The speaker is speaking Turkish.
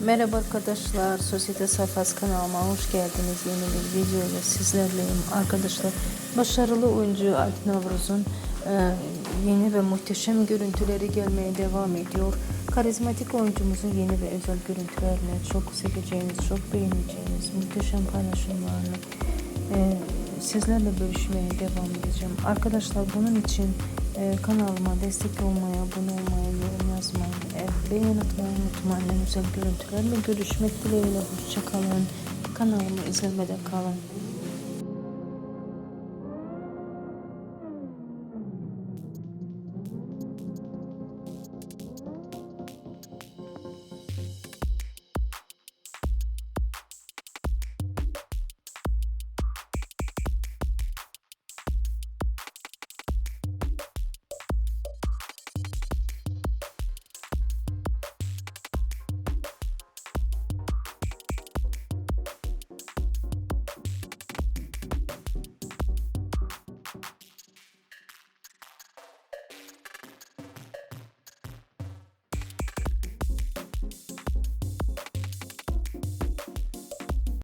Merhaba arkadaşlar, Sosyete Sayfası kanalıma hoş geldiniz. Yeni bir videoyla sizlerleyim. Arkadaşlar, başarılı oyuncu Alp Navruz'un e, yeni ve muhteşem görüntüleri gelmeye devam ediyor. Karizmatik oyuncumuzun yeni ve özel görüntülerini çok seveceğiniz, çok beğeneceğiniz muhteşem paylaşımlarını e, sizlerle bölüşmeye devam edeceğim. Arkadaşlar bunun için e, kanalıma destek olmayı, abone yazmayı, beğeni atmayı unutmayın. En güzel görüntülerle görüşmek dileğiyle. Hoşçakalın. Kanalımı izlemede kalın.